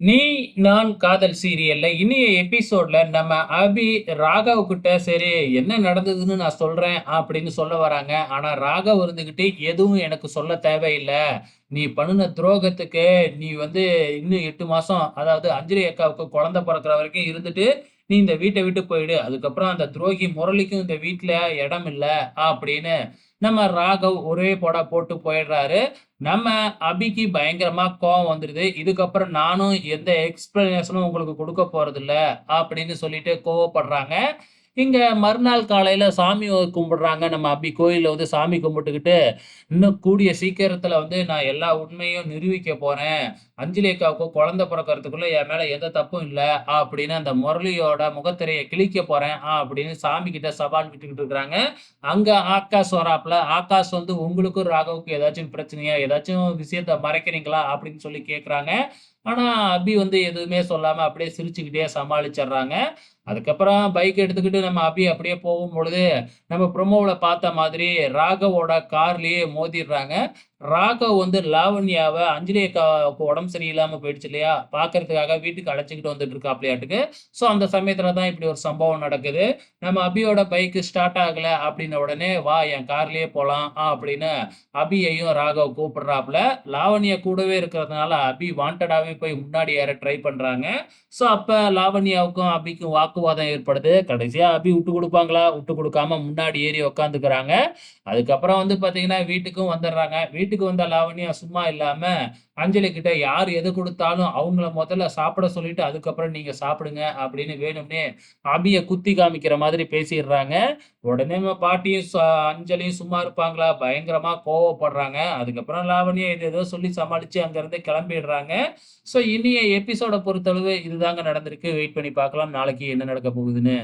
நீ நான் காதல் சீரியல்ல இனிய எபிசோட்ல நம்ம அபி ராகவ் கிட்ட சரி என்ன நடந்ததுன்னு நான் சொல்றேன் அப்படின்னு சொல்ல வராங்க. ஆனா ராகவ் இருந்துகிட்டு எதுவும் எனக்கு சொல்ல தேவையில்லை நீ பண்ணுன துரோகத்துக்கு நீ வந்து இன்னும் எட்டு மாசம் அதாவது அஞ்சலி அக்காவுக்கு குழந்தை பிறக்கிற வரைக்கும் இருந்துட்டு, நீ இந்த வீட்டை விட்டு போயிடு. அதுக்கப்புறம் அந்த துரோகி முரளிக்கும் இந்த வீட்டில் இடம் இல்லை அப்படின்னு நம்ம ராகவ் ஒரே போட போட்டு போயிடுறாரு. நம்ம அபிக்கு பயங்கரமா கோவம் வந்துடுது இதுக்கப்புறம் நானும் எந்த எக்ஸ்பிளனேஷனும் உங்களுக்கு குடுக்க போறதில்ல அப்படின்னு சொல்லிட்டு கோவப்படுறாங்க. இங்கே மறுநாள் காலையில் சாமி கும்பிடுறாங்க. நம்ம அப்படி கோயிலில் வந்து சாமி கும்பிட்டுக்கிட்டு, இன்னும் கூடிய சீக்கிரத்தில் வந்து நான் எல்லா உண்மையும் நிரூபிக்க போகிறேன் அஞ்சலிக்காவுக்கு குழந்தை பிறக்கிறதுக்குள்ளே என் மேலே எந்த தப்பும் இல்லை அப்படின்னு அந்த முரளியோட முகத்திரையை கிழிக்க போகிறேன் அப்படின்னு சாமி கிட்ட சவால் விட்டுக்கிட்டு இருக்கிறாங்க. அங்கே ஆகாஷ் வராப்பில் ஆகாஷ் வந்து உங்களுக்கும் ராகவுக்கும் ஏதாச்சும் பிரச்சனையா? ஏதாச்சும் விஷயத்த மறைக்கிறீங்களா? அப்படின்னு சொல்லி கேட்குறாங்க ஆனா அபி வந்து எதுவுமே சொல்லாம அப்படியே சிரிச்சுக்கிட்டே சமாளிச்சர்றாங்க. அதுக்கப்புறம் பைக் எடுத்துக்கிட்டு நம்ம அபி அப்படியே போகும் பொழுது நம்ம ப்ரொமோவில் பார்த்த மாதிரி ராகவோட கார்லேயே மோதிடுறாங்க ராகவ் வந்து லாவண்யாவை அஞ்சலி அக்காவுக்கு உடம்பு சரியில்லாம போயிடுச்சு இல்லையா? பார்க்கறதுக்காக வீட்டுக்கு அழைச்சிக்கிட்டு வந்துட்டு இருக்காப்லயாட்டுக்கு. ஸோ அந்த சமயத்துல தான் இப்படி ஒரு சம்பவம் நடக்குது. நம்ம அபியோட பைக்கு ஸ்டார்ட் ஆகல அப்படின்ன உடனே, "வா என் கார்லயே போலாம்" அப்படின்னு அபியையும் ராகவ் கூப்பிடுறாப்ல. லாவண்யா கூடவே இருக்கிறதுனால அபி வாண்டடாவே போய் முன்னாடி ஏற ட்ரை பண்றாங்க. ஸோ அப்ப லாவண்யாவுக்கும் அபிக்கும் வாக்குவாதம் ஏற்படுது. கடைசியா அபி விட்டு கொடுப்பாங்களா விட்டு கொடுக்காம முன்னாடி ஏறி உட்காந்துக்கிறாங்க. அதுக்கப்புறம் வந்து பார்த்தீங்கன்னா, வீட்டுக்கும் வந்துடுறாங்க வீட்டு வீட்டுக்கு வந்த லாவண்யா சும்மா இல்லாம, அஞ்சலி கிட்ட யார் எது கொடுத்தாலும் அவங்கள முதல்ல சாப்பிட சொல்லிட்டு, அதுக்கப்புறம் நீங்க சாப்பிடுங்க அப்படின்னு வேணும்னே அபிய குத்தி காமிக்கிற மாதிரி பேசிடுறாங்க உடனே நம்ம பாட்டியும் ச அஞ்சலியும் சும்மா இருப்பாங்களா? பயங்கரமா கோவப்படுறாங்க. அதுக்கப்புறம் லாவண்யா ஏதோ சொல்லி சமாளிச்சு அங்கிருந்து கிளம்பிடுறாங்க. ஸோ இனிய எபிசோட பொறுத்தளவு இதுதாங்க நடந்திருக்கு. வெயிட் பண்ணி பார்க்கலாம். நாளைக்கு என்ன நடக்க போகுதுன்னு.